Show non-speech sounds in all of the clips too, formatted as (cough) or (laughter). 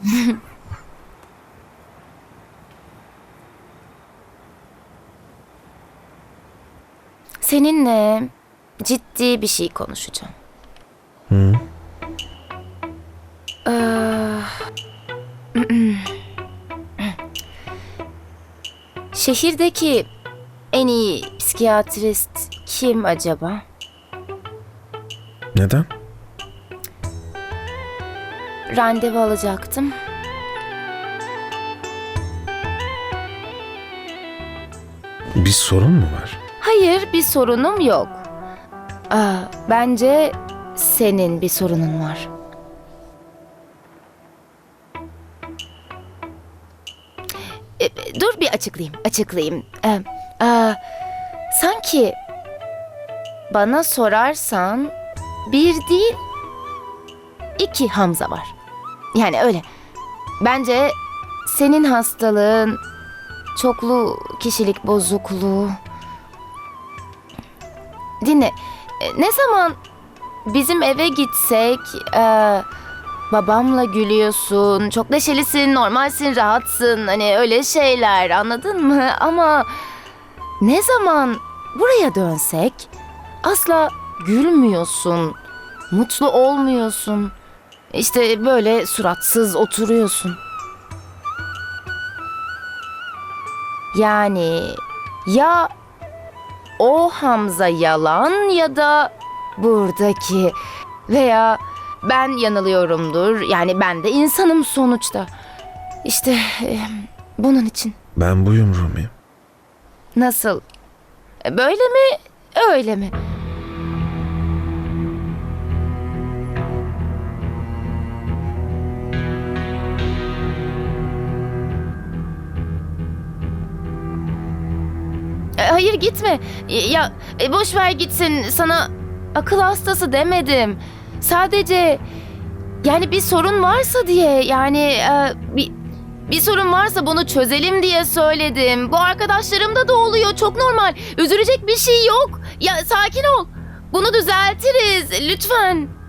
(laughs) Seninle ciddi bir şey konuşacağım. Hı? Ee, (clears throat) Şehirdeki en iyi psikiyatrist kim acaba? Neden? Randevu alacaktım. Bir sorun mu var? Hayır, bir sorunum yok. Aa, bence senin bir sorunun var. E, e, dur bir açıklayayım, açıklayayım. Ee, aa, sanki bana sorarsan bir değil iki Hamza var. Yani öyle. Bence senin hastalığın çoklu kişilik bozukluğu. Dinle. e, Ne zaman bizim eve gitsek e, babamla gülüyorsun, çok neşelisin, normalsin, rahatsın. Hani öyle şeyler anladın mı? (laughs) Ama ne zaman buraya dönsek asla gülmüyorsun, mutlu olmuyorsun. İşte böyle suratsız oturuyorsun. Yani ya o Hamza yalan ya da buradaki veya ben yanılıyorumdur. Yani ben de insanım sonuçta. İşte e, bunun için. Ben buyum Rumi. Nasıl? E, Böyle mi? Öyle mi? Hayır gitme. Ya e, boş ver gitsin. Sana akıl hastası demedim. Sadece yani bir sorun varsa diye yani e, bir bir sorun varsa bunu çözelim diye söyledim. Bu arkadaşlarımda da oluyor. Çok normal. Üzülecek bir şey yok. Ya sakin ol. Bunu düzeltiriz. Lütfen.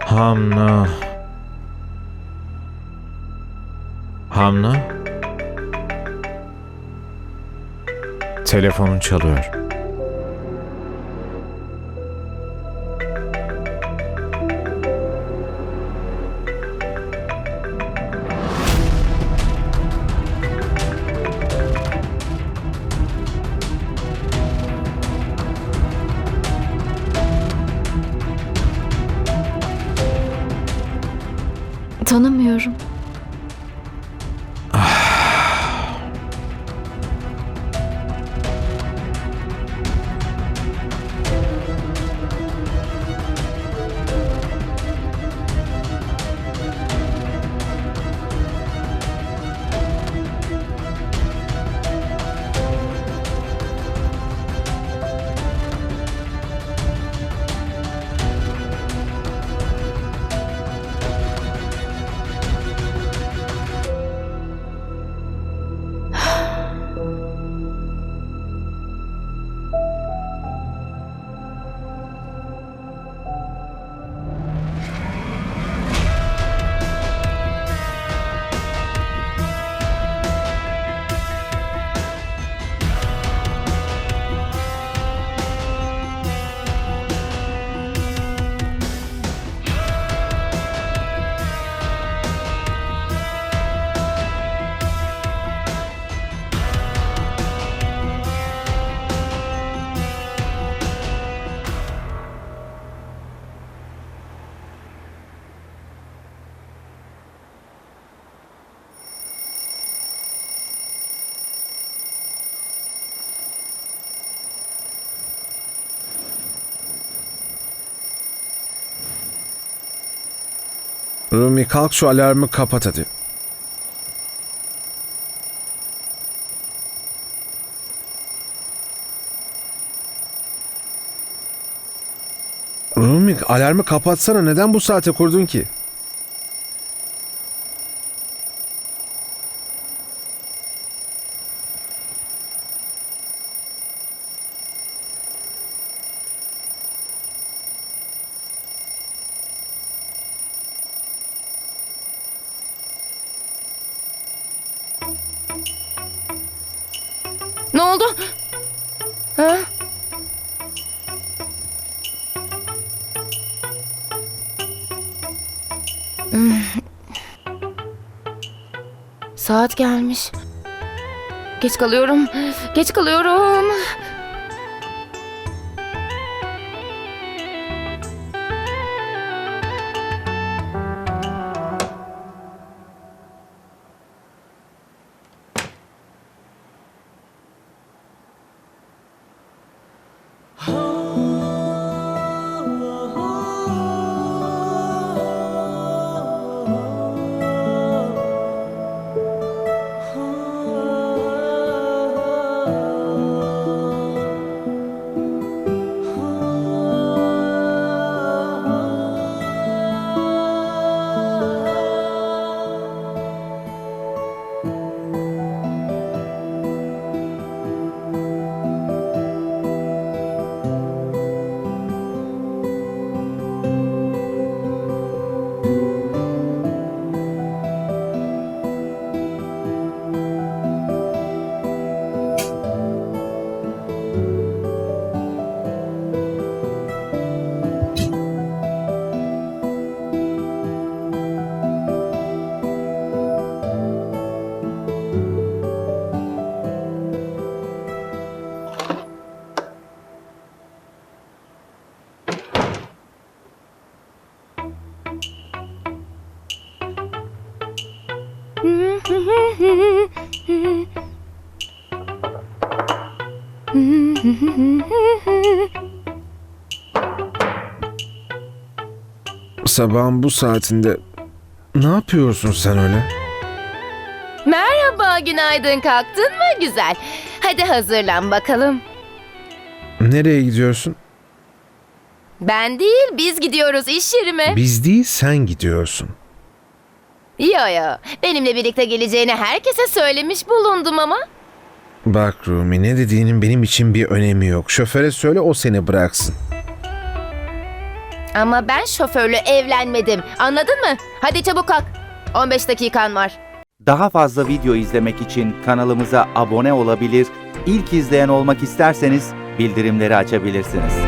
Hamna. Hamna? Telefonun çalıyor. Tanımıyorum. Rumi kalk şu alarmı kapat hadi. Rumi alarmı kapatsana neden bu saate kurdun ki? Ne oldu? Ha? Hmm. Saat gelmiş. Geç kalıyorum. Geç kalıyorum. Sabahın bu saatinde ne yapıyorsun sen öyle? Merhaba, günaydın. Kalktın mı? Güzel. Hadi hazırlan bakalım. Nereye gidiyorsun? Ben değil, biz gidiyoruz iş yerime. Biz değil sen gidiyorsun. Yo yo, benimle birlikte geleceğini herkese söylemiş bulundum ama. Bak Rumi ne dediğinin benim için bir önemi yok. Şoföre söyle o seni bıraksın. Ama ben şoförle evlenmedim. Anladın mı? Hadi çabuk kalk. 15 dakikan var. Daha fazla video izlemek için kanalımıza abone olabilir, ilk izleyen olmak isterseniz bildirimleri açabilirsiniz.